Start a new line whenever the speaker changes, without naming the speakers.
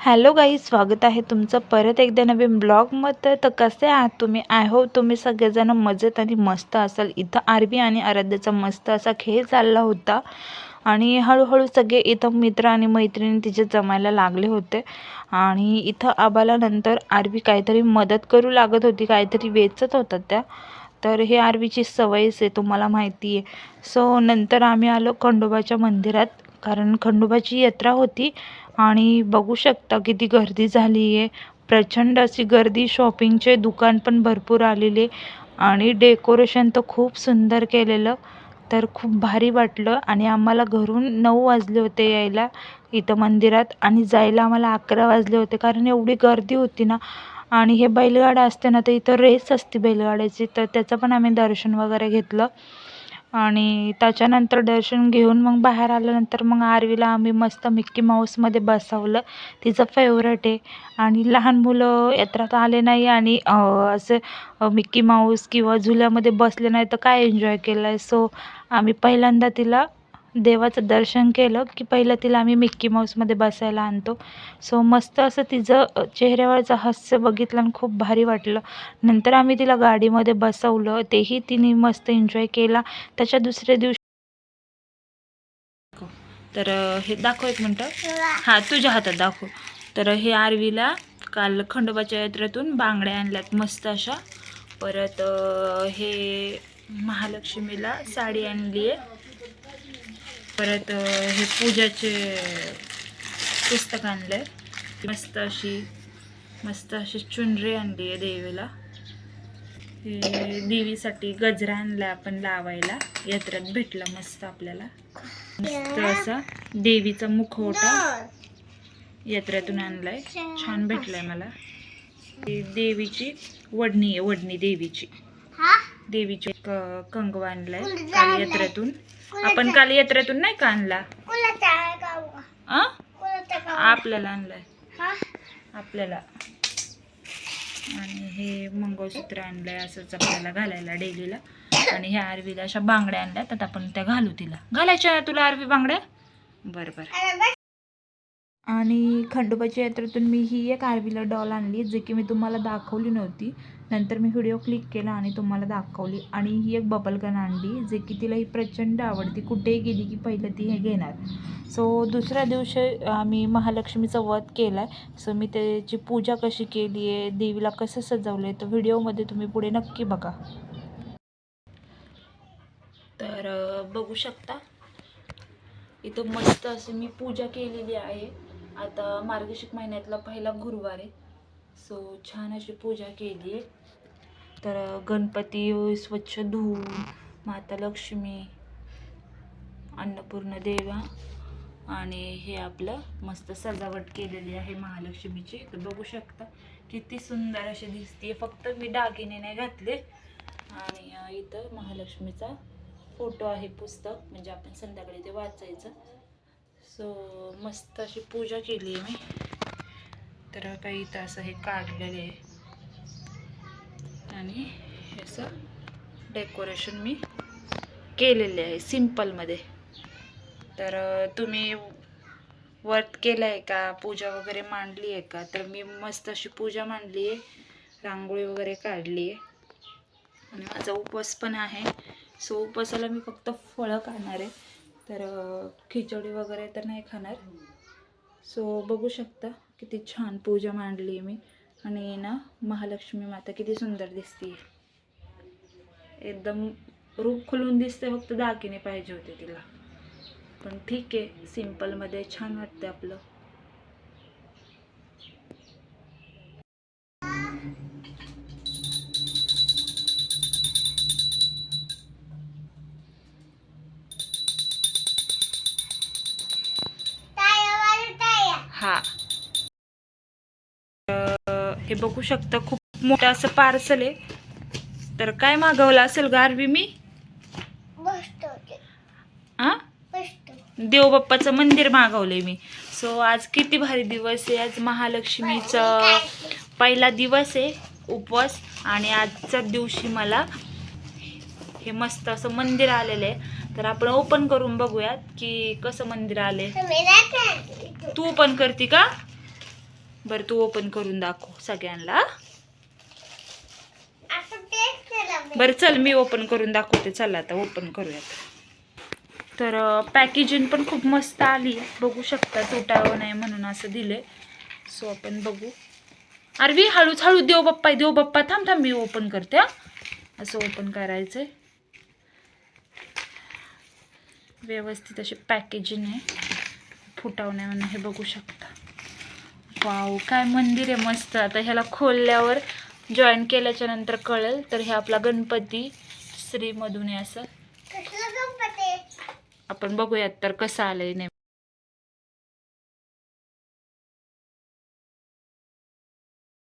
Hello गाई स्वागत आहे तुमचं परत एकदा नवीन ब्लॉगमध्ये. तर कसे आहात तुम्ही? आय होप तुम्ही सगळेजण मजेत आणि मस्त असाल. इथं आरबी आणि आराध्याचा मस्त असा खेळ चालला होता. आणि हळूहळू सगळे इथं मित्र आणि मैत्रिणी तिचे जमायला लागले होते. आणि इथं आबाला नंतर आरबी काहीतरी मदत करू लागत होती काहीतरी वेचत होता त्या. तर हे आरबीची सवयच आहे तुम्हाला माहिती आहे सो नंतर आम्ही आलो खंडोबाच्या मंदिरात. कारण खंडोबाची यात्रा होती आणि बघू शकता किती गर्दी झाली आहे प्रचंड अशी गर्दी शॉपिंगचे दुकान पण भरपूर आलेले आणि डेकोरेशन तर खूप सुंदर केलेलं. तर खूप भारी वाटलं आणि आम्हाला घरून नऊ वाजले होते यायला इथं मंदिरात आणि जायला आम्हाला अकरा वाजले होते कारण एवढी गर्दी होती ना. आणि हे बैलगाडा असते ना तर इथं रेस असते बैलगाड्याची. तर त्याचं पण आम्ही दर्शन वगैरे घेतलं. आणि त्याच्यानंतर दर्शन घेऊन मग बाहेर आल्यानंतर मग आरवीला आम्ही मस्त मिक्की माऊसमध्ये बसवलं. तिचं फेवरेट आहे. आणि लहान मुलं यात्रात आले नाही आणि असे मिक्की माऊस किंवा झुल्यामध्ये बसले नाही तर काय एन्जॉय केलं आहे सो आम्ही पहिल्यांदा तिला देवाचं दर्शन केलं की पहिलं तिला आम्ही मिक्की माऊसमध्ये बसायला आणतो. सो मस्त असं तिचं चेहऱ्यावरचं हास्य बघितलं आणि खूप भारी वाटलं. नंतर आम्ही तिला गाडीमध्ये बसवलं. तेही तिने मस्त एन्जॉय केला. त्याच्या दुसऱ्या दिवशी तर हे दाखव एक मिनटं. हां तुझ्या हातात दाखव. तर हे आरवीला काल खंडोबाच्या यात्रेतून बांगड्या आणल्यात. मस्त अशा. परत हे महालक्ष्मीला साडी आणली आहे परत हे पूजाचे पुस्तक आणलं आहे मस्त अशी मस्त अशी चुनरी आणली आहे देवीला. हे देवीसाठी गजरा आणला आपण लावायला. यात्रेत भेटला मस्त आपल्याला. मस्त असा देवीचा मुखवटा यात्रेतून आणलाय. छान भेटलाय मला. देवीची वडणी आहे वडणी देवीची. देवीची कंगवा आणलाय काल यात्रेतून. आपण काल यात्रेतून नाही का आणला? आपल्याला आणलाय. आपल्याला. आणि हे मंगळसूत्र आणलंय असंच आपल्याला घालायला डेलीला. आणि ह्या आरवीला अशा बांगड्या आणल्या तर आपण त्या घालू तिला. घालायच्या तुला आरवी बांगड्या? बरं बरं. आणि खंडोबाच्या यात्रेतून मी ही एक आरवीला डॉल आणली जे की मी तुम्हाला दाखवली नव्हती. नंतर मी व्हिडिओ क्लिक केला आणि तुम्हाला दाखवली. आणि ही एक बबल गन आणली जे की तिला ही प्रचंड आवडती. कुठेही गेली की पहिलं ती हे घेणार. सो दुसऱ्या दिवशी आम्ही महालक्ष्मीचा वध केला आहे सो मी त्याची पूजा कशी केली आहे देवीला कसं सजवलं आहे तर व्हिडिओमध्ये तुम्ही पुढे नक्की बघा. तर बघू शकता. इथं मस्त अशी मी पूजा केलेली आहे. आता मार्गशीर्ष महिन्यातला पहिला गुरुवार आहे. सो छान अशी पूजा केली आहे. तर गणपती स्वच्छ धुवून माता लक्ष्मी अन्नपूर्ण देवा आणि हे आपलं मस्त सजावट केलेली आहे महालक्ष्मीची. तर बघू शकता किती सुंदर अशी दिसते फक्त मी दागिने नाही घातले. आणि इथं महालक्ष्मीचा फोटो आहे पुस्तक. म्हणजे आपण संध्याकाळी ते वाचायचं. सो मस्त अशी पूजा केली आहे मी. तर काही इथं असं हे काढलेले आहे. आणि ह्याचं असं डेकोरेशन मी केलेले आहे सिम्पलमध्ये तर तुम्ही व्रत केलं आहे का? पूजा वगैरे मांडली आहे का? तर मी मस्त अशी पूजा मांडली आहे. रांगोळी वगैरे काढली आहे. आणि माझा उपवास पण आहे. सो उपवासाला मी फक्त फळं काढणार आहे. तर खिचडी वगैरे तर नाही खाणार. सो बघू शकता किती छान पूजा मांडली आहे मी. आणि ना महालक्ष्मी माता किती सुंदर दिसते एकदम रूप खुलून दिसते फक्त दागिने पाहिजे होते तिला. पण ठीक आहे सिम्पलमध्ये छान वाटते आपलं. हे बघू शकता खूप मोठं असं पार्सल आहे. तर काय मागवलं असेल गारवी मी? आ? देवबाप्पाचं मंदिर मागवलंय मी. सो आज किती भारी दिवस आहे. आज महालक्ष्मीचं पहिला दिवस आहे उपवास आणि आजच्या दिवशी मला हे मस्त असं मंदिर आलेलं आहे. तर आपण ओपन करून बघूयात की कसं मंदिर आले तू पण करते का? बरं तू ओपन करून दाखव सगळ्यांना. बरं चल मी ओपन करून दाखवते. चला आता ओपन करूयात. तर पॅकेजिंग पण खूप मस्त आली बघू शकता तुटावं नाही म्हणून असं दिले सो आपण बघू. अरवी हळूच हळू देव बाप्पा देव बाप्पा थांब थांब मी ओपन करते असं ओपन करायचंय. व्यवस्थित अशी पॅकेजिंग आहे. फुटाव नाही म्हणून हे बघू शकता. वाव काय मंदिर आहे मस्त. आता ह्याला खोलल्यावर जॉईन केल्याच्यानंतर कळेल. तर हे आपला गणपती श्रीमधून आहे असं आपण बघूयात तर कसं आलंय